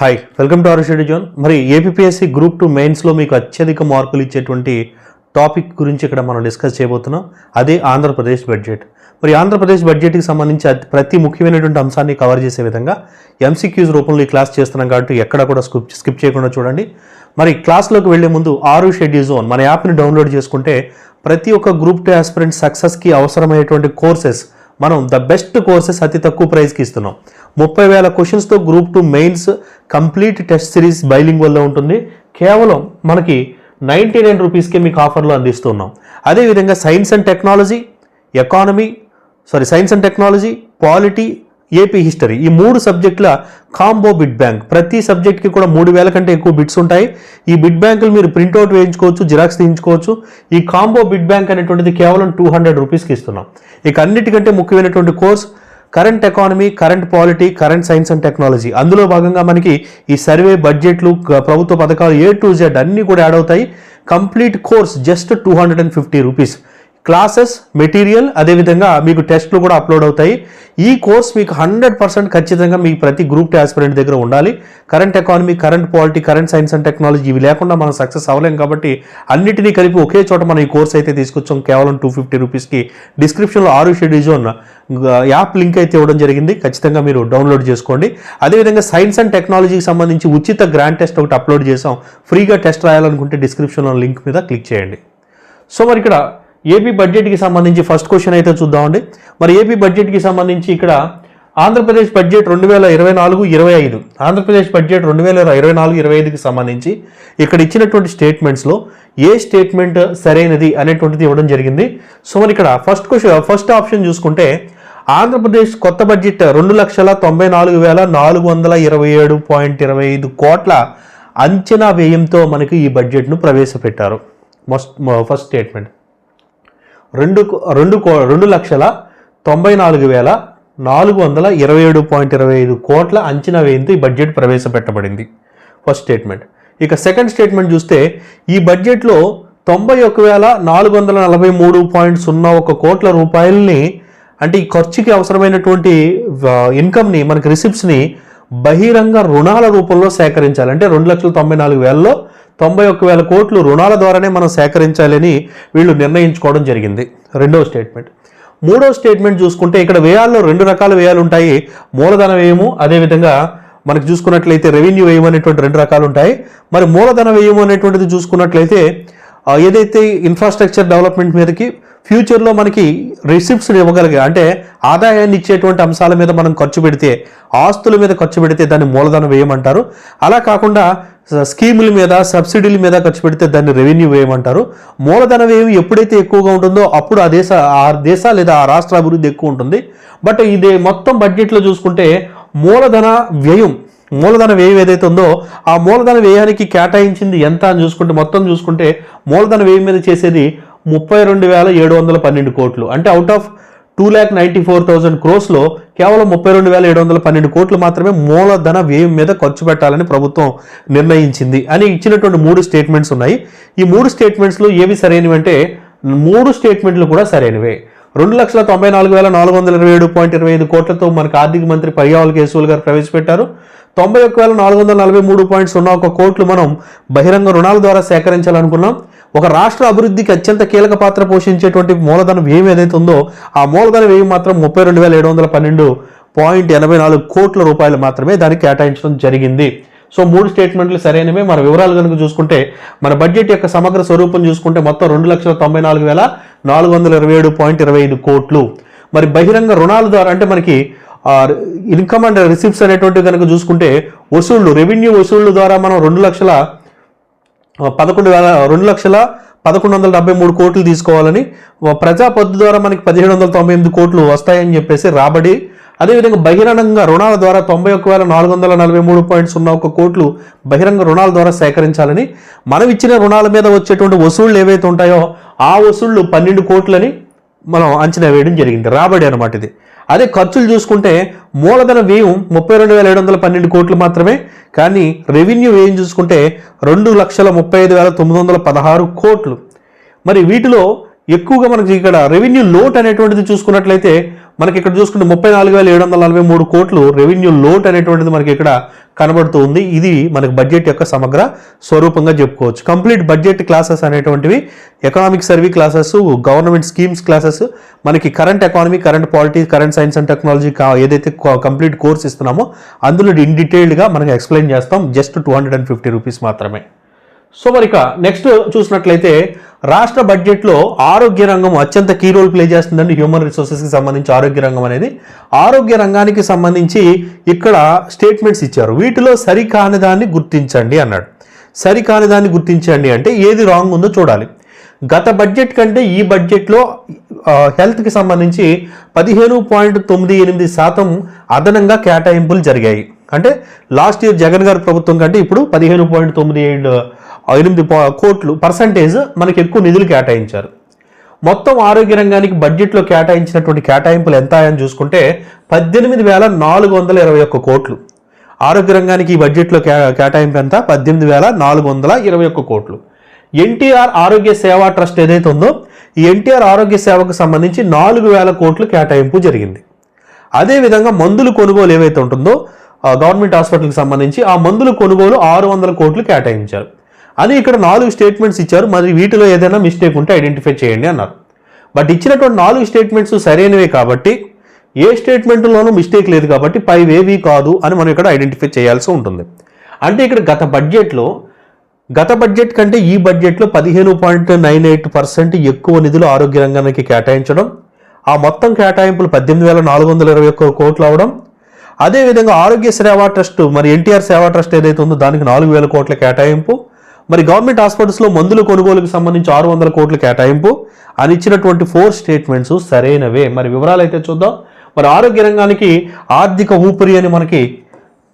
Hi welcome to our zone మరి APSC group two మెయిన్స్లో మీకు అత్యధిక మార్కులు ఇచ్చేటువంటి టాపిక్ గురించి ఇక్కడ మనం డిస్కస్ చేయబోతున్నాం. అదే ఆంధ్రప్రదేశ్ బడ్జెట్ మరి ఆంధ్రప్రదేశ్ బడ్జెట్కి సంబంధించి ప్రతి ముఖ్యమైనటువంటి అంశాన్ని కవర్ చేసే విధంగా ఎంసీక్యూస్ రూపంలో ఈ క్లాస్ చేస్తున్నాం కాబట్టి ఎక్కడ కూడా స్కిప్ స్కిప్ చేయకుండా చూడండి. మరి క్లాస్లోకి వెళ్ళే ముందు ఆరు షెడ్యూల్ జోన్ మన యాప్ని డౌన్లోడ్ చేసుకుంటే ప్రతి ఒక్క గ్రూప్ టూ ఆస్పిరెంట్ సక్సెస్కి అవసరమైనటువంటి కోర్సెస్ మనం ద బెస్ట్ కోర్సెస్ అతి తక్కువ ప్రైస్కి ఇస్తున్నాం. ముప్పై వేల క్వశ్చన్స్తో group two mains complete test series బైలింగ్ వల్ల ఉంటుంది. కేవలం మనకి నైంటీ నైన్ రూపీస్కే మీకు ఆఫర్లో అందిస్తున్నాం. అదేవిధంగా science and technology economy sorry science and technology polity AP history ఈ మూడు సబ్జెక్టుల కాంబో బిడ్ బ్యాంక్ ప్రతి సబ్జెక్ట్కి కూడా మూడు వేల కంటే ఎక్కువ బిట్స్ ఉంటాయి. ఈ బిడ్ బ్యాంకులు మీరు ప్రింట్అవుట్ వేయించుకోవచ్చు జిరాక్స్ తీయించుకోవచ్చు. ఈ కాంబో బిడ్ బ్యాంక్ అనేటువంటిది కేవలం టూ హండ్రెడ్ రూపీస్కి ఇస్తున్నాం. ఇక అన్నిటికంటే ముఖ్యమైనటువంటి course current economy current polity current science and technology అందులో భాగంగా మనకి ఈ సర్వే బడ్జెట్లు ప్రభుత్వ పథకాలు ఏ టు జెడ్ అన్నీ కూడా యాడ్ అవుతాయి. Complete course just two hundred and fifty rupees classes material అదేవిధంగా మీకు టెస్ట్లు కూడా అప్లోడ్ అవుతాయి. ఈ కోర్స్ మీకు హండ్రెడ్ పర్సెంట్ ఖచ్చితంగా మీ ప్రతి గ్రూప్ ఆస్పిరెంట్ దగ్గర ఉండాలి. Current economy current polity current science and technology ఇవి లేకుండా మనం సక్సెస్ అవ్వలేం కాబట్టి అన్నిటినీ కలిపి ఒకే చోట మనం ఈ కోర్స్ అయితే తీసుకొచ్చాం. కేవలం టూ ఫిఫ్టీ రూపీస్కి. డిస్క్రిప్షన్లో ఆరు షెడ్యూజోన్ యాప్ లింక్ అయితే ఇవ్వడం జరిగింది. ఖచ్చితంగా మీరు డౌన్లోడ్ చేసుకోండి. అదేవిధంగా సైన్స్ అండ్ టెక్నాలజీకి సంబంధించి ఉచిత గ్రాండ్ టెస్ట్ ఒకటి అప్లోడ్ చేసాం ఫ్రీగా టెస్ట్ రాయాలనుకుంటే డిస్క్రిప్షన్లో లింక్ మీద క్లిక్ చేయండి. సో మరి ఇక్కడ ఏపీ బడ్జెట్కి సంబంధించి ఫస్ట్ క్వశ్చన్ అయితే చూద్దామండి. మరి ఏపీ బడ్జెట్కి సంబంధించి ఇక్కడ ఆంధ్రప్రదేశ్ బడ్జెట్ రెండు వేల ఇరవై నాలుగు ఇరవై ఐదు. ఆంధ్రప్రదేశ్ బడ్జెట్ రెండు వేల ఇరవై నాలుగు ఇరవై ఐదుకి సంబంధించి ఇక్కడ ఇచ్చినటువంటి స్టేట్మెంట్స్లో ఏ స్టేట్మెంట్ సరైనది అనేటువంటిది ఇవ్వడం జరిగింది. సో మరి ఇక్కడ ఫస్ట్ క్వశ్చన్ ఫస్ట్ ఆప్షన్ చూసుకుంటే ఆంధ్రప్రదేశ్ కొత్త బడ్జెట్ రెండు లక్షల తొంభై నాలుగు వేల నాలుగు వందల ఇరవై ఏడు పాయింట్ ఇరవై ఐదు కోట్ల అంచనా వ్యయంతో మనకి ఈ బడ్జెట్ను ప్రవేశపెట్టారు. మస్ట్ ఫస్ట్ స్టేట్మెంట్ రెండు రెండు కో- రెండు లక్షల తొంభై నాలుగు వేల నాలుగు వందల ఇరవై ఏడు పాయింట్ ఇరవై ఐదు కోట్ల అంచనా వేయంతో ఈ బడ్జెట్ ప్రవేశపెట్టబడింది. ఫస్ట్ స్టేట్మెంట్ ఇక సెకండ్ స్టేట్మెంట్ చూస్తే ఈ బడ్జెట్లో తొంభై ఒక వేల నాలుగు వందల నలభై మూడు పాయింట్ సున్నా ఒక కోట్ల రూపాయలని అంటే ఈ ఖర్చుకి అవసరమైనటువంటి ఇన్కమ్ని మనకి రిసిప్ట్స్ని బహిరంగ రుణాల రూపంలో సేకరించాలి. అంటే రెండు లక్షల తొంభై నాలుగు వేలలో తొంభై ఒక్క వేల కోట్లు రుణాల ద్వారానే మనం సేకరించాలని వీళ్ళు నిర్ణయించుకోవడం జరిగింది. రెండవ స్టేట్మెంట్. మూడో స్టేట్మెంట్ చూసుకుంటే ఇక్కడ వ్యయాల్లో రెండు రకాల వ్యయాలు ఉంటాయి మూలధన వ్యయము అదేవిధంగా మనకు చూసుకున్నట్లయితే రెవెన్యూ వ్యయం అనేటువంటి రెండు రకాలు ఉంటాయి మరి మూలధన వ్యయం అనేటువంటిది చూసుకున్నట్లయితే ఏదైతే ఇన్ఫ్రాస్ట్రక్చర్ డెవలప్మెంట్ మీదకి ఫ్యూచర్లో మనకి రిసిప్ట్స్ ఇవ్వగలిగే అంటే ఆదాయాన్ని ఇచ్చేటువంటి అంశాల మీద మనం ఖర్చు పెడితే ఆస్తుల మీద ఖర్చు పెడితే దాన్ని మూలధన వ్యయం అంటారు అలా కాకుండా స్కీముల మీద సబ్సిడీల మీద ఖర్చు పెడితే దాన్ని రెవెన్యూ వేయమంటారు. మూలధన వ్యయం ఎప్పుడైతే ఎక్కువగా ఉంటుందో అప్పుడు ఆ దేశ ఆ దేశ లేదా ఆ రాష్ట్ర అభివృద్ధి ఎక్కువ ఉంటుంది. బట్ ఇది మొత్తం బడ్జెట్లో చూసుకుంటే మూలధన వ్యయం మూలధన వ్యయం ఏదైతే ఉందో ఆ మూలధన వ్యయానికి కేటాయించింది ఎంత అని చూసుకుంటే మొత్తం చూసుకుంటే మూలధన వ్యయం మీద చేసేది ముప్పై రెండు వేల ఏడు వందల పన్నెండు కోట్లు. అంటే out of two lakh ninety four thousand క్రోస్లో కేవలం ముప్పై రెండు వేల ఏడు వందల పన్నెండు కోట్లు మాత్రమే మూలధన వ్యయం మీద ఖర్చు పెట్టాలని ప్రభుత్వం నిర్ణయించింది అని ఇచ్చినటువంటి మూడు స్టేట్మెంట్స్ ఉన్నాయి. ఈ మూడు స్టేట్మెంట్స్లో ఏవి సరైనవి అంటే మూడు స్టేట్మెంట్లు కూడా సరైనవే. రెండు లక్షల తొంభై నాలుగు వేల నాలుగు వందల ఇరవై ఏడు పాయింట్ ఇరవై ఐదు కోట్లతో మనకు ఆర్థిక మంత్రి పయ్యావుల కేశవులు గారు ప్రవేశపెట్టారు. తొంభై ఒక్క వేల నాలుగు వందల నలభై మూడు పాయింట్ సున్నా ఒక కోట్లు మనం బహిరంగ రుణాల ద్వారా సేకరించాలనుకున్నాం. ఒక రాష్ట్ర అభివృద్ధికి అత్యంత కీలక పాత్ర పోషించేటువంటి మూలధన వ్యయం ఏదైతే ఉందో ఆ మూలధన వ్యయం మాత్రం ముప్పై రెండు వేల ఏడు వందల పన్నెండు పాయింట్ ఎనభై నాలుగు కోట్ల రూపాయలు మాత్రమే దానికి కేటాయించడం జరిగింది. సో మూడు స్టేట్మెంట్లు సరైనవే. మన వివరాలు కనుక చూసుకుంటే మన బడ్జెట్ యొక్క సమగ్ర స్వరూపం చూసుకుంటే మొత్తం రెండు లక్షల తొంభై నాలుగు వేల నాలుగు వందల ఇరవై ఏడు పాయింట్ ఇరవై ఐదు కోట్లు. మరి బహిరంగ రుణాల ద్వారా అంటే మనకి ఇన్కమ్ అండ్ రిసిప్ట్స్ అనేటువంటివి కనుక చూసుకుంటే వసూళ్ళు రెవెన్యూ వసూళ్ళ ద్వారా మనం రెండు లక్షల పదకొండు వేల రెండు లక్షల పదకొండు వందల డెబ్బై మూడు కోట్లు తీసుకోవాలని ఆ, ప్రజా పద్దు ద్వారా మనకి పదిహేడు వందల తొంభై ఎనిమిది కోట్లు వస్తాయని చెప్పేసి రాబడి అదేవిధంగా బహిరంగంగా రుణాల ద్వారా తొంభై ఒక్క వేల నాలుగు వందల నలభై మూడు పాయింట్ సున్నా ఒక కోట్లు బహిరంగ రుణాల ద్వారా సేకరించాలని మనం ఇచ్చిన రుణాల మీద వచ్చేటువంటి వసూళ్ళు ఏవైతే ఉంటాయో ఆ వసూళ్ళు పన్నెండు కోట్లని మనం అంచనా వేయడం జరిగింది. రాబడి అనమాట ఇది. అదే ఖర్చులు చూసుకుంటే మూలధన వ్యయం ముప్పై రెండు వేల ఏడు వందల పన్నెండు కోట్లు మాత్రమే కానీ రెవెన్యూ వ్యయం చూసుకుంటే రెండు లక్షల ముప్పై ఐదు వేల తొమ్మిది వందల పదహారు కోట్లు. మరి వీటిలో ఎక్కువగా మనకి ఇక్కడ రెవెన్యూ లోట్ అనేటువంటిది చూసుకున్నట్లయితే మనకి ఇక్కడ చూసుకుంటే ముప్పై నాలుగు వేల ఏడు వందల నలభై మూడు కోట్లు రెవెన్యూ లోట్ అనేటువంటిది మనకి ఇక్కడ కనబడుతూ ఉంది. ఇది మనకి బడ్జెట్ యొక్క సమగ్ర స్వరూపంగా చెప్పుకోవచ్చు. కంప్లీట్ బడ్జెట్ క్లాసెస్ అనేటువంటివి economic survey classes government schemes classes మనకి current economy current polity current science and technology ఏదైతే కంప్లీట్ కోర్స్ ఇస్తున్నామో అందులో ఇన్ డీటెయిల్డ్గా మనకి ఎక్స్ప్లెయిన్ చేస్తాం. Just two hundred and fifty rupees మాత్రమే. సో మరి ఇక నెక్స్ట్ చూసినట్లయితే రాష్ట్ర బడ్జెట్లో ఆరోగ్య రంగం అత్యంత కీ రోల్ ప్లే చేస్తుందండి. హ్యూమన్ రిసోర్సెస్కి సంబంధించి ఆరోగ్య రంగం అనేది. ఆరోగ్య రంగానికి సంబంధించి ఇక్కడ స్టేట్మెంట్స్ ఇచ్చారు. వీటిలో సరికాని దాన్ని గుర్తించండి అన్నాడు. సరికాని దాన్ని గుర్తించండి అంటే ఏది రాంగ్ ఉందో చూడాలి. గత బడ్జెట్ కంటే ఈ బడ్జెట్లో హెల్త్కి సంబంధించి పదిహేను పాయింట్ తొమ్మిది ఎనిమిది శాతం అదనంగా కేటాయింపులు జరిగాయి. అంటే లాస్ట్ ఇయర్ జగన్ గారి ప్రభుత్వం కంటే ఇప్పుడు పదిహేను పాయింట్ తొమ్మిది ఏడు ఎనిమిది కోట్లు పర్సంటేజ్ మనకి ఎక్కువ నిధులు కేటాయించారు. మొత్తం ఆరోగ్య రంగానికి బడ్జెట్లో కేటాయించినటువంటి కేటాయింపులు ఎంత అని చూసుకుంటే పద్దెనిమిది వేల నాలుగు వందల ఇరవై ఒక్క కోట్లు. ఆరోగ్య రంగానికి ఈ బడ్జెట్లో కే కేటాయింపు ఎంత? పద్దెనిమిది వేల నాలుగు వందల ఇరవై ఒక్క కోట్లు. ఎన్టీఆర్ ఆరోగ్య సేవా ట్రస్ట్ ఏదైతే ఉందో ఈ ఎన్టీఆర్ ఆరోగ్య సేవకు సంబంధించి నాలుగు వేల కోట్లు కేటాయింపు జరిగింది. అదేవిధంగా మందులు కొనుగోలు ఏవైతే ఉంటుందో గవర్నమెంట్ హాస్పిటల్కి సంబంధించి ఆ మందుల కొనుగోలు ఆరు వందల కోట్లు కేటాయించారు. అని ఇక్కడ నాలుగు స్టేట్మెంట్స్ ఇచ్చారు. మరి వీటిలో ఏదైనా మిస్టేక్ ఉంటే ఐడెంటిఫై చేయండి అన్నారు. బట్ ఇచ్చినటువంటి నాలుగు స్టేట్మెంట్స్ సరైనవే కాబట్టి ఏ స్టేట్మెంట్లోనూ మిస్టేక్ లేదు కాబట్టి పైవేవి కాదు అని మనం ఇక్కడ ఐడెంటిఫై చేయాల్సి ఉంటుంది. అంటే ఇక్కడ గత బడ్జెట్లో గత బడ్జెట్ కంటే ఈ బడ్జెట్లో పదిహేను పాయింట్ నైన్ ఎయిట్ పర్సెంట్ ఎక్కువ నిధులు ఆరోగ్య రంగానికి కేటాయించడం ఆ మొత్తం కేటాయింపులు పద్దెనిమిది వేల నాలుగు వందల ఇరవై ఒక్క కోట్లు అవడం అదేవిధంగా ఆరోగ్య సేవా ట్రస్ట్ మరి ఎన్టీఆర్ సేవా ట్రస్ట్ ఏదైతే ఉందో దానికి నాలుగు వేల కోట్ల కేటాయింపు మరి గవర్నమెంట్ హాస్పిటల్స్లో మందుల కొనుగోలుకు సంబంధించి ఆరు వందల కోట్ల కేటాయింపు అని ఇచ్చినటువంటి ఫోర్ స్టేట్మెంట్స్ సరైనవే. మరి వివరాలు అయితే చూద్దాం. మరి ఆరోగ్య రంగానికి ఆర్థిక ఊపిరి అని మనకి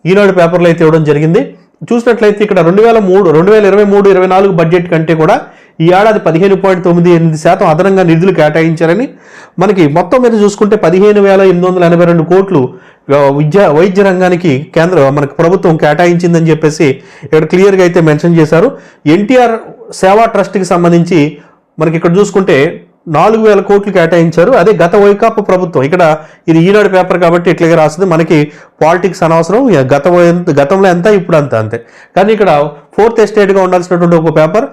ఈనాడు పేపర్లో అయితే ఇవ్వడం జరిగింది. చూసినట్లయితే ఇక్కడ రెండు వేల మూడు రెండు వేల ఇరవై మూడు ఇరవై నాలుగు బడ్జెట్ కంటే కూడా ఈ ఏడాది పదిహేను పాయింట్ తొమ్మిది ఎనిమిది శాతం అదనంగా నిధులు కేటాయించారని మనకి మొత్తం మీద చూసుకుంటే పదిహేను వేల ఎనిమిది వందల ఎనభై రెండు కోట్లు విద్యా విద్య వైద్య రంగానికి కేంద్ర మనకు ప్రభుత్వం కేటాయించిందని చెప్పేసి ఇక్కడ క్లియర్గా అయితే మెన్షన్ చేశారు. ఎన్టీఆర్ సేవా ట్రస్ట్కి సంబంధించి మనకి ఇక్కడ చూసుకుంటే నాలుగు వేల కోట్లు కేటాయించారు. అదే గత వైకాపా ప్రభుత్వం. ఇక్కడ ఇది ఈనాడు పేపర్ కాబట్టి ఇట్లాగే రాస్తుంది మనకి పాలిటిక్స్ అనవసరం. గత గతంలో ఎంత ఇప్పుడు అంత. అంతే కానీ ఇక్కడ ఫోర్త్ ఎస్టేట్గా ఉండాల్సినటువంటి ఒక పేపర్.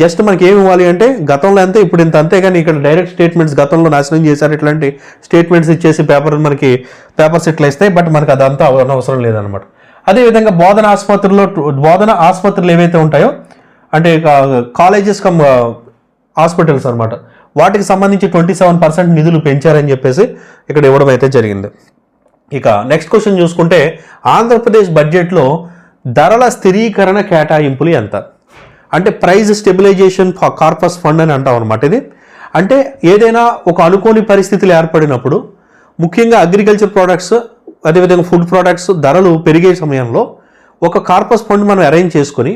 జస్ట్ మనకి ఏమి ఇవ్వాలి అంటే గతంలో ఎంత ఇప్పుడు ఇంత అంతే. కానీ ఇక్కడ డైరెక్ట్ స్టేట్మెంట్స్ గతంలో నాశనం చేశారు. ఇట్లాంటి స్టేట్మెంట్స్ ఇచ్చేసి పేపర్ మనకి పేపర్స్ ఇట్లా ఇస్తాయి. బట్ మనకి అదంతా అవసరం లేదనమాట అదేవిధంగా బోధన ఆసుపత్రుల్లో బోధన ఆసుపత్రులు ఏవైతే ఉంటాయో అంటే కాలేజెస్ కమ్ హాస్పిటల్స్ అనమాట వాటికి సంబంధించి ట్వంటీ సెవెన్ పర్సెంట్ నిధులు పెంచారని చెప్పేసి ఇక్కడ ఇవ్వడం అయితే జరిగింది. ఇక నెక్స్ట్ క్వశ్చన్ చూసుకుంటే ఆంధ్రప్రదేశ్ బడ్జెట్లో ధరల స్థిరీకరణ కేటాయింపులు ఎంత? అంటే ప్రైజ్ స్టెబిలైజేషన్ కార్పస్ ఫండ్ అని అంటాం అనమాట ఇది. అంటే ఏదైనా ఒక అనుకోని పరిస్థితులు ఏర్పడినప్పుడు ముఖ్యంగా అగ్రికల్చర్ ప్రోడక్ట్స్ అదేవిధంగా ఫుడ్ ప్రోడక్ట్స్ ధరలు పెరిగే సమయంలో ఒక కార్పస్ ఫండ్ మనం అరేంజ్ చేసుకొని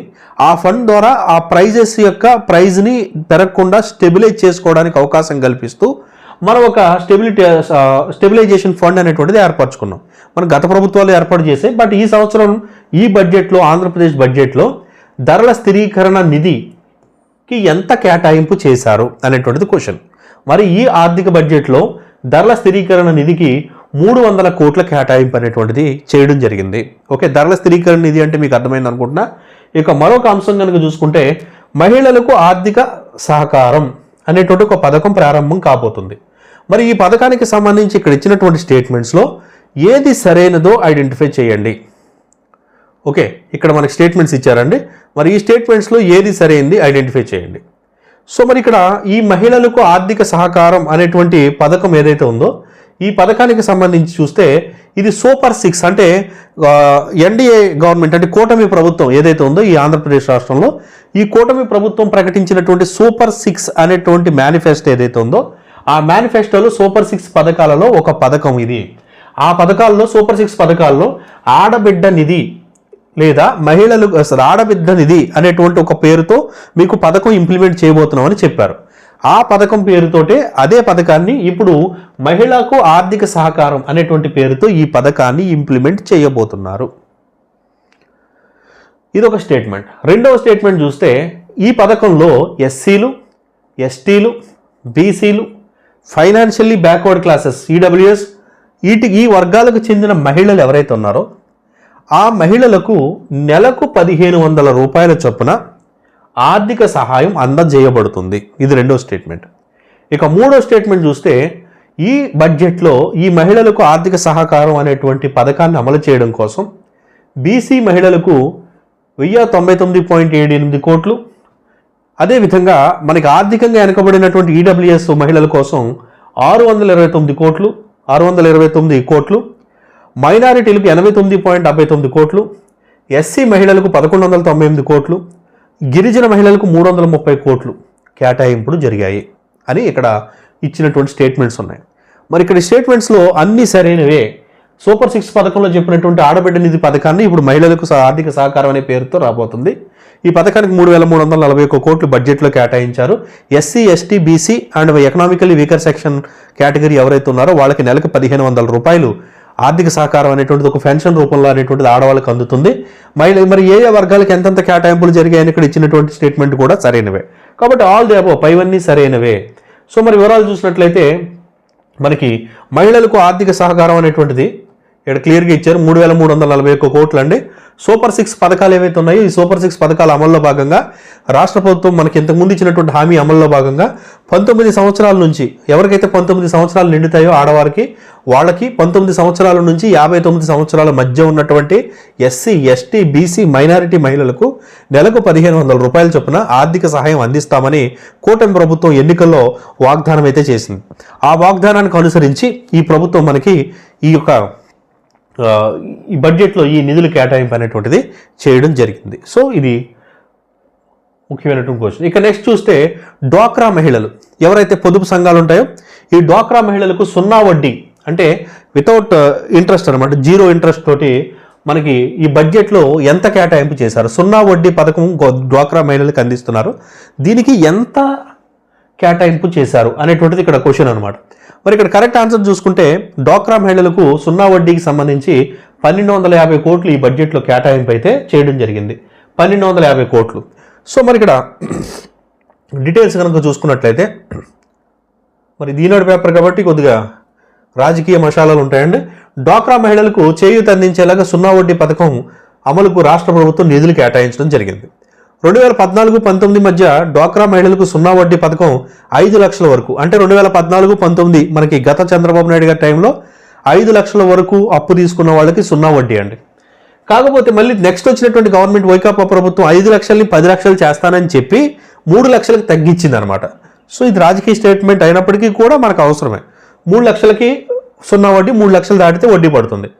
ఆ ఫండ్ ద్వారా ఆ ప్రైజెస్ యొక్క ప్రైజ్ని పెరగకుండా స్టెబిలైజ్ చేసుకోవడానికి అవకాశం కల్పిస్తూ మనం ఒక స్టెబిలిటీ స్టెబిలైజేషన్ ఫండ్ అనేటువంటిది ఏర్పరచుకున్నాం. మనం గత ప్రభుత్వాలు ఏర్పాటు చేసాయి బట్ ఈ సంవత్సరం ఈ బడ్జెట్లో ఆంధ్రప్రదేశ్ బడ్జెట్లో ధరల స్థిరీకరణ నిధికి ఎంత కేటాయింపు చేశారు అనేటువంటిది క్వశ్చన్. మరి ఈ ఆర్థిక బడ్జెట్లో ధరల స్థిరీకరణ నిధికి మూడు వందల కోట్ల కేటాయింపు అనేటువంటిది చేయడం జరిగింది. ఓకే ధరల స్థిరీకరణ నిధి అంటే మీకు అర్థమైంది అనుకుంటున్నా. ఇక మరొక అంశం కనుక చూసుకుంటే మహిళలకు ఆర్థిక సహకారం అనేటువంటి ఒక పథకం ప్రారంభం కాబోతుంది. మరి ఈ పథకానికి సంబంధించి ఇక్కడ ఇచ్చినటువంటి స్టేట్మెంట్స్లో ఏది సరైనదో ఐడెంటిఫై చేయండి. ఓకే ఇక్కడ మనకి స్టేట్మెంట్స్ ఇచ్చారండి. మరి ఈ స్టేట్మెంట్స్లో ఏది సరైంది ఐడెంటిఫై చేయండి. సో మరి ఇక్కడ ఈ మహిళలకు ఆర్థిక సహకారం అనేటువంటి పథకం ఏదైతే ఉందో ఈ పథకానికి సంబంధించి చూస్తే ఇది సూపర్ సిక్స్ అంటే ఎన్డీఏ గవర్నమెంట్ అంటే కూటమి ప్రభుత్వం ఏదైతే ఉందో ఈ ఆంధ్రప్రదేశ్ రాష్ట్రంలో ఈ కూటమి ప్రభుత్వం ప్రకటించినటువంటి సూపర్ సిక్స్ అనేటువంటి మేనిఫెస్టో ఏదైతే ఉందో ఆ మేనిఫెస్టోలో సూపర్ సిక్స్ పథకాలలో ఒక పథకం ఇది. ఆ పథకాల్లో సూపర్ సిక్స్ పథకాల్లో ఆడబిడ్డ నిధి లేదా మహిళలు అసలు ఆడబిడ్డ నిధి అనేటువంటి ఒక పేరుతో మీకు పథకం ఇంప్లిమెంట్ చేయబోతున్నామని చెప్పారు. ఆ పథకం పేరుతోటే అదే పథకాన్ని ఇప్పుడు మహిళకు ఆర్థిక సహకారం అనేటువంటి పేరుతో ఈ పథకాన్ని ఇంప్లిమెంట్ చేయబోతున్నారు. ఇది ఒక స్టేట్మెంట్ రెండవ స్టేట్మెంట్ చూస్తే ఈ పథకంలో ఎస్సీలు ఎస్టీలు బీసీలు ఫైనాన్షియల్లీ బ్యాక్వర్డ్ క్లాసెస్ ఈడబ్ల్యూఎస్ వీటి ఈ వర్గాలకు చెందిన మహిళలు ఎవరైతే ఉన్నారో ఆ మహిళలకు నెలకు పదిహేను వందల రూపాయల చొప్పున ఆర్థిక సహాయం అందజేయబడుతుంది. ఇది రెండో స్టేట్మెంట్. ఇక మూడో స్టేట్మెంట్ చూస్తే ఈ బడ్జెట్లో ఈ మహిళలకు ఆర్థిక సహకారం అనేటువంటి పథకాన్ని అమలు చేయడం కోసం బీసీ మహిళలకు వెయ్యి తొంభై తొమ్మిది పాయింట్ ఏడు ఎనిమిది కోట్లు. అదేవిధంగా మనకి ఆర్థికంగా వెనుకబడినటువంటి ఈడబ్ల్యూఎస్ మహిళల కోసం ఆరు వందల ఇరవై తొమ్మిది కోట్లు ఆరు వందల ఇరవై తొమ్మిది కోట్లు. మైనారిటీలకు ఎనభై తొమ్మిది పాయింట్ డెబ్బై తొమ్మిది కోట్లు. ఎస్సీ మహిళలకు పదకొండు వందల తొంభై ఎనిమిది కోట్లు. గిరిజన మహిళలకు మూడు వందల ముప్పై కోట్లు కేటాయింపులు జరిగాయి అని ఇక్కడ ఇచ్చినటువంటి స్టేట్మెంట్స్ ఉన్నాయి. మరి ఇక్కడ స్టేట్మెంట్స్లో అన్ని సరైనవే. సూపర్ సిక్స్ పథకంలో చెప్పినటువంటి ఆడబిడ్డ నిధి పథకాన్ని ఇప్పుడు మహిళలకు సహ- ఆర్థిక సహకారం అనే పేరుతో రాబోతుంది. ఈ పథకానికి మూడు వేల మూడు వందల నలభై ఒక్క కోట్లు బడ్జెట్లో కేటాయించారు. SC ST BC and economically weaker section category ఎవరైతే ఉన్నారో వాళ్ళకి నెలకు పదిహేను వందల రూపాయలు ఆర్థిక సహకారం అనేటువంటిది ఒక పెన్షన్ రూపంలో అనేటువంటిది ఆడవాళ్ళకి అందుతుంది. మహిళ మరి ఏ ఏ వర్గాలకు ఎంతెంత కేటాయింపులు జరిగాయని ఇక్కడ ఇచ్చినటువంటి స్టేట్మెంట్ కూడా సరైనవే. కాబట్టి ఆల్ ది అబో పైవన్నీ సరైనవే. సో మరి వివరాలు చూసినట్లయితే మనకి మహిళలకు ఆర్థిక సహకారం అనేటువంటిది ఇక్కడ క్లియర్గా ఇచ్చారు. మూడు వేల మూడు వందల నలభై ఒక్క కోట్లు అండి సూపర్ సిక్స్ పథకాలు ఏవైతే ఉన్నాయో ఈ సూపర్ సిక్స్ పథకాల అమల్లో భాగంగా రాష్ట్ర ప్రభుత్వం మనకి ఇంతకుముందు ఇచ్చినటువంటి హామీ అమల్లో భాగంగా పంతొమ్మిది సంవత్సరాల నుంచి ఎవరికైతే పంతొమ్మిది సంవత్సరాలు నిండుతాయో ఆడవారికి వాళ్ళకి పంతొమ్మిది సంవత్సరాల నుంచి యాభై తొమ్మిది సంవత్సరాల మధ్య ఉన్నటువంటి ఎస్సీ ఎస్టీ బీసీ మైనారిటీ మహిళలకు నెలకు పదిహేను వందల రూపాయల చొప్పున ఆర్థిక సహాయం అందిస్తామని కూటమి ప్రభుత్వం ఎన్నికల్లో వాగ్దానం అయితే చేసింది. ఆ వాగ్దానానికి అనుసరించి ఈ ప్రభుత్వం మనకి ఈ యొక్క ఈ బడ్జెట్లో ఈ నిధులు కేటాయింపు అనేటువంటిది చేయడం జరిగింది. సో ఇది ముఖ్యమైనటువంటి క్వశ్చన్ ఇక నెక్స్ట్ చూస్తే డ్వాక్రా మహిళలు. ఎవరైతే పొదుపు సంఘాలు ఉంటాయో ఈ డ్వాక్రా మహిళలకు సున్నా వడ్డీ అంటే వితౌట్ ఇంట్రెస్ట్ అనమాట జీరో ఇంట్రెస్ట్ తోటి మనకి ఈ బడ్జెట్లో ఎంత కేటాయింపు చేశారు? సున్నా వడ్డీ పథకం డ్వాక్రా మహిళలకు అందిస్తున్నారు. దీనికి ఎంత కేటాయింపు చేశారు అనేటువంటిది ఇక్కడ క్వశ్చన్ అనమాట మరి ఇక్కడ కరెక్ట్ ఆన్సర్ చూసుకుంటే డ్వాక్రా మహిళలకు సున్నా వడ్డీకి సంబంధించి పన్నెండు వందల యాభై కోట్లు ఈ బడ్జెట్లో కేటాయింపు అయితే చేయడం జరిగింది. పన్నెండు వందల యాభై కోట్లు. సో మరి ఇక్కడ డీటెయిల్స్ కనుక చూసుకున్నట్లయితే మరి దీనాడు పేపర్ కాబట్టి కొద్దిగా రాజకీయ మషాలాలు ఉంటాయండి. డ్వాక్రా మహిళలకు చేయూత అందించేలాగా సున్నా వడ్డీ పథకం అమలుకు రాష్ట్ర ప్రభుత్వం నిధులు కేటాయించడం జరిగింది. రెండు వేల పద్నాలుగు పంతొమ్మిది మధ్య డ్వాక్రా మహిళలకు సున్నా వడ్డీ పథకం ఐదు లక్షల వరకు. అంటే రెండు వేల పద్నాలుగు పంతొమ్మిది మనకి గత చంద్రబాబు నాయుడు గారి టైంలో ఐదు లక్షల వరకు అప్పు తీసుకున్న వాళ్ళకి సున్నా వడ్డీ అండి. కాకపోతే మళ్ళీ నెక్స్ట్ వచ్చినటువంటి గవర్నమెంట్ వైకాపా ప్రభుత్వం ఐదు లక్షల్ని పది లక్షలు చేస్తానని చెప్పి మూడు లక్షలకు తగ్గించింది అనమాట సో ఇది రాజకీయ స్టేట్మెంట్ అయినప్పటికీ కూడా మనకు అవసరమే. మూడు లక్షలకి సున్నా వడ్డీ మూడు లక్షలు దాటితే వడ్డీ పడుతుంది.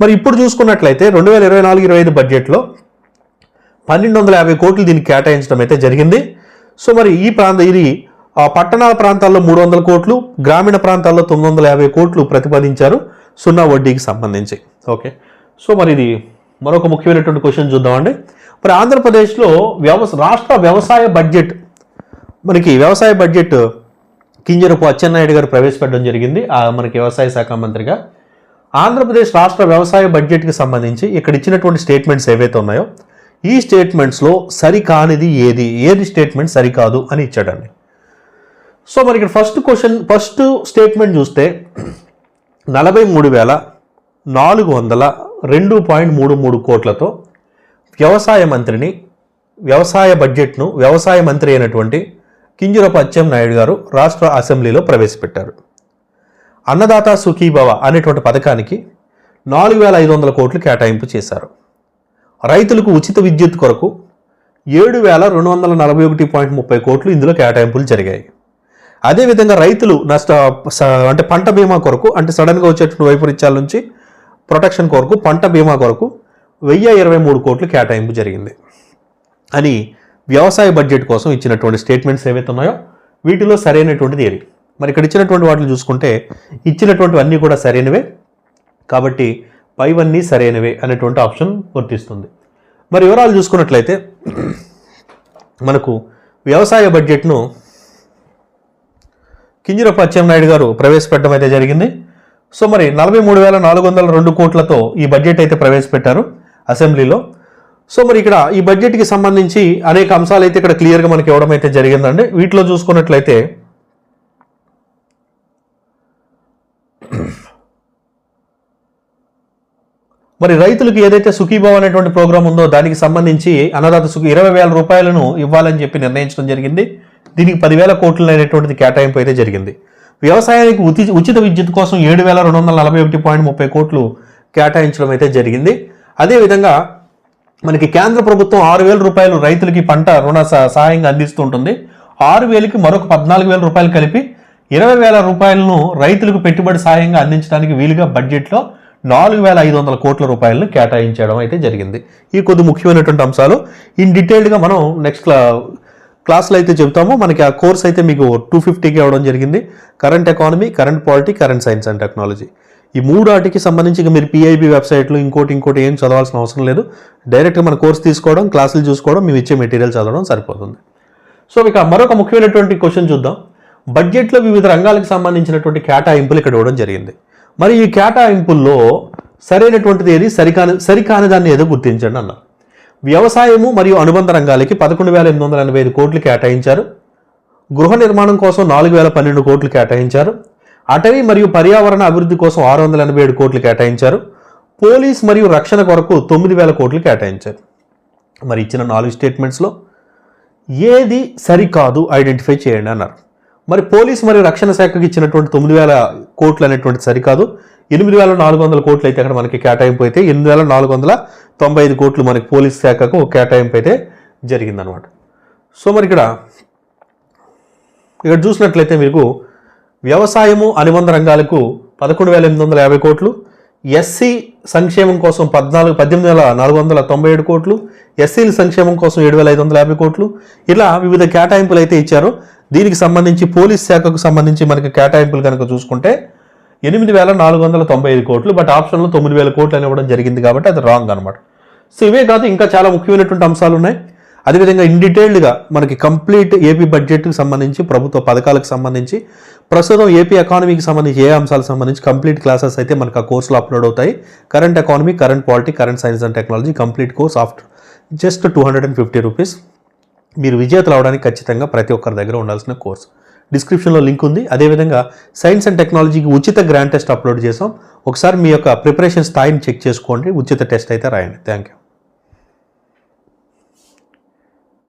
మరి ఇప్పుడు చూసుకున్నట్లయితే రెండు వేల ఇరవై నాలుగు ఇరవై ఐదు బడ్జెట్లో పన్నెండు వందల యాభై కోట్లు దీనికి కేటాయించడం అయితే జరిగింది. సో మరి ఈ ప్రాంత ఇది పట్టణాల ప్రాంతాల్లో మూడు వందల కోట్లు గ్రామీణ ప్రాంతాల్లో తొమ్మిది వందల యాభై కోట్లు ప్రతిపాదించారు సున్నా వడ్డీకి సంబంధించి. ఓకే. సో మరి ఇది మరొక ముఖ్యమైనటువంటి క్వశ్చన్ చూద్దామండి. మరి ఆంధ్రప్రదేశ్లో వ్యవస రాష్ట్ర వ్యవసాయ బడ్జెట్ మనకి వ్యవసాయ బడ్జెట్ కింజరపు అచ్చెన్నాయుడు గారు ప్రవేశపెట్టడం జరిగింది. మనకి వ్యవసాయ శాఖ మంత్రిగా. ఆంధ్రప్రదేశ్ రాష్ట్ర వ్యవసాయ బడ్జెట్కి సంబంధించి ఇక్కడ ఇచ్చినటువంటి స్టేట్మెంట్స్ ఏవైతే ఉన్నాయో ఈ స్టేట్మెంట్స్లో సరికానిది ఏది? ఏది స్టేట్మెంట్ సరికాదు అని ఇచ్చాడండి. సో మరి ఇక్కడ ఫస్ట్ క్వశ్చన్ ఫస్ట్ స్టేట్మెంట్ చూస్తే నలభై మూడు వేల నాలుగు వందల రెండు పాయింట్ మూడు మూడు కోట్లతో వ్యవసాయ మంత్రిని వ్యవసాయ బడ్జెట్ను వ్యవసాయ మంత్రి అయినటువంటి కింజరపు అచ్చెం నాయుడు గారు రాష్ట్ర అసెంబ్లీలో ప్రవేశపెట్టారు. అన్నదాత సుఖీభవ అనేటువంటి పథకానికి నాలుగు వేల ఐదు వందల కోట్లు కేటాయింపు చేశారు. రైతులకు ఉచిత విద్యుత్ కొరకు ఏడు వేల రెండు వందల నలభై ఒకటి పాయింట్ ముప్పై కోట్లు ఇందులో కేటాయింపులు జరిగాయి. అదేవిధంగా రైతులు నష్ట అంటే పంట బీమా కొరకు అంటే సడన్గా వచ్చేటువంటి వైపరీత్యాల నుంచి ప్రొటెక్షన్ కొరకు పంట బీమా కొరకు వెయ్యి ఇరవై మూడు కోట్లు కేటాయింపు జరిగింది. అని వ్యవసాయ బడ్జెట్ కోసం ఇచ్చినటువంటి స్టేట్మెంట్స్ ఏవైతే ఉన్నాయో వీటిలో సరైనటువంటిది ఏది మరి ఇక్కడ ఇచ్చినటువంటి వాటిని చూసుకుంటే ఇచ్చినటువంటివన్నీ కూడా సరైనవే. కాబట్టి పైవన్నీ సరైనవే అనేటువంటి ఆప్షన్ వర్తిస్తుంది. మరి వివరాలు చూసుకున్నట్లయితే మనకు వ్యవసాయ బడ్జెట్ను కింజరపు అచ్చెన్నాయుడు గారు ప్రవేశపెట్టడం అయితే జరిగింది. సో మరి నలభై మూడు వేల నాలుగు వందల రెండు కోట్లతో ఈ బడ్జెట్ అయితే ప్రవేశపెట్టారు అసెంబ్లీలో. సో మరి ఇక్కడ ఈ బడ్జెట్కి సంబంధించి అనేక అంశాలు అయితే ఇక్కడ క్లియర్గా మనకి ఇవ్వడం అయితే జరిగిందండి. వీటిలో చూసుకున్నట్లయితే మరి రైతులకు ఏదైతే సుఖీభావ్ అనేటువంటి ప్రోగ్రామ్ ఉందో దానికి సంబంధించి అన్నదాత సుఖి ఇరవై వేల రూపాయలను ఇవ్వాలని చెప్పి నిర్ణయించడం జరిగింది. దీనికి పదివేల కోట్లు అనేటువంటిది కేటాయింపు అయితే జరిగింది. వ్యవసాయానికి ఉచి ఉచిత విద్యుత్ కోసం ఏడు వేల రెండు వందల నలభై ఒకటి పాయింట్ ముప్పై కోట్లు కేటాయించడం అయితే జరిగింది. అదేవిధంగా మనకి కేంద్ర ప్రభుత్వం ఆరు వేల రూపాయలు రైతులకి పంట రుణ సహాయంగా అందిస్తూ ఉంటుంది ఆరు వేలకి మరొక పద్నాలుగు వేల రూపాయలు కలిపి ఇరవై వేల రూపాయలను రైతులకు పెట్టుబడి సహాయంగా అందించడానికి వీలుగా బడ్జెట్లో నాలుగు వేల ఐదు వందల కోట్ల రూపాయలను కేటాయించడం అయితే జరిగింది. ఈ కొద్ది ముఖ్యమైనటువంటి అంశాలు ఇన్ డీటెయిల్డ్గా మనం నెక్స్ట్ క్లా క్లాస్లో అయితే చెప్తాము మనకి ఆ కోర్స్ అయితే మీకు టూ ఫిఫ్టీకి ఇవ్వడం జరిగింది. Current economy current polity current science and technology. ఈ మూడు వాటికి సంబంధించి ఇక మీరు పిఐబి వెబ్సైట్లో ఇంకోటి ఇంకోటి ఏం చదవాల్సిన అవసరం లేదు. డైరెక్ట్గా మన కోర్స్ తీసుకోవడం క్లాసులు చూసుకోవడం మేము ఇచ్చే మెటీరియల్ చదవడం సరిపోతుంది. సో ఇక మరొక ముఖ్యమైనటువంటి క్వశ్చన్ చూద్దాం. బడ్జెట్లో వివిధ రంగాలకు సంబంధించినటువంటి కేటాయింపులు ఇక్కడ ఇవ్వడం జరిగింది. మరి ఈ కేటాయింపుల్లో సరైనటువంటిది ఏది? సరికాని సరికాని దాన్ని ఏదో గుర్తించండి అన్నారు. వ్యవసాయము మరియు అనుబంధ రంగాలకి పదకొండు వేల ఎనిమిది వందల ఎనభై ఐదు కోట్లు కేటాయించారు. గృహ నిర్మాణం కోసం నాలుగు వేల పన్నెండు కోట్లు కేటాయించారు. అటవీ మరియు పర్యావరణ అభివృద్ధి కోసం ఆరు వందల ఎనభై ఏడు కోట్లు కేటాయించారు. పోలీస్ మరియు రక్షణ కొరకు తొమ్మిది వేల కోట్లు కేటాయించారు. మరి ఇచ్చిన నాలుగు స్టేట్మెంట్స్లో ఏది సరికాదు ఐడెంటిఫై చేయండి అన్నారు. మరి పోలీస్ మరియు రక్షణ శాఖకి ఇచ్చినటువంటి తొమ్మిది వేల కోట్లు అనేటువంటి సరికాదు. ఎనిమిది వేల నాలుగు వందల కోట్లు అయితే అక్కడ మనకి కేటాయింపు అయితే ఎనిమిది వేల నాలుగు వందల తొంభై ఐదు కోట్లు మనకి పోలీస్ శాఖకు కేటాయింపు అయితే జరిగిందనమాట సో మరి ఇక్కడ ఇక్కడ చూసినట్లయితే మీకు వ్యవసాయము అనుబంధ రంగాలకు పదకొండు వేల ఎనిమిది వందల యాభై కోట్లు ఎస్సీ సంక్షేమం కోసం పద్నాలుగు పద్దెనిమిది వేల నాలుగు వందల తొంభై ఏడు కోట్లు ఎస్సీల సంక్షేమం కోసం ఏడు వేల ఐదు వందల యాభై కోట్లు ఇలా వివిధ కేటాయింపులు అయితే ఇచ్చారు. దీనికి సంబంధించి పోలీస్ శాఖకు సంబంధించి మనకి కేటాయింపులు కనుక చూసుకుంటే ఎనిమిది వేల నాలుగు వందల తొంభై ఐదు కోట్లు బట్ ఆప్షన్లో తొమ్మిది వేల కోట్లు అని ఇవ్వడం జరిగింది కాబట్టి అది రాంగ్ అనమాట సో ఇవే కాదు ఇంకా చాలా ముఖ్యమైనటువంటి అంశాలు ఉన్నాయి. అదేవిధంగా ఇన్ డీటెయిల్డ్గా మనకి కంప్లీట్ ఏపీ బడ్జెట్కి సంబంధించి ప్రభుత్వ పథకాలకు సంబంధించి ప్రస్తుతం ఏపీ ఎకానమీకి సంబంధించి ఏ అంశాలకు సంబంధించి కంప్లీట్ క్లాసెస్ అయితే మనకు ఆ కోర్సులో అప్లోడ్ అవుతాయి. Current economy current polity current science and technology complete course after just two hundred and fifty rupees. మీరు విజేతలు అవడానికి ఖచ్చితంగా ప్రతి ఒక్కరి దగ్గర ఉండాల్సిన కోర్స్. డిస్క్రిప్షన్లో లింక్ ఉంది. అదేవిధంగా సైన్స్ అండ్ టెక్నాలజీకి ఉచిత గ్రాండ్ టెస్ట్ అప్లోడ్ చేసాం. ఒకసారి మీ యొక్క ప్రిపరేషన్ స్థాయిని చెక్ చేసుకోండి. ఉచిత టెస్ట్ అయితే రాయండి. Thank you.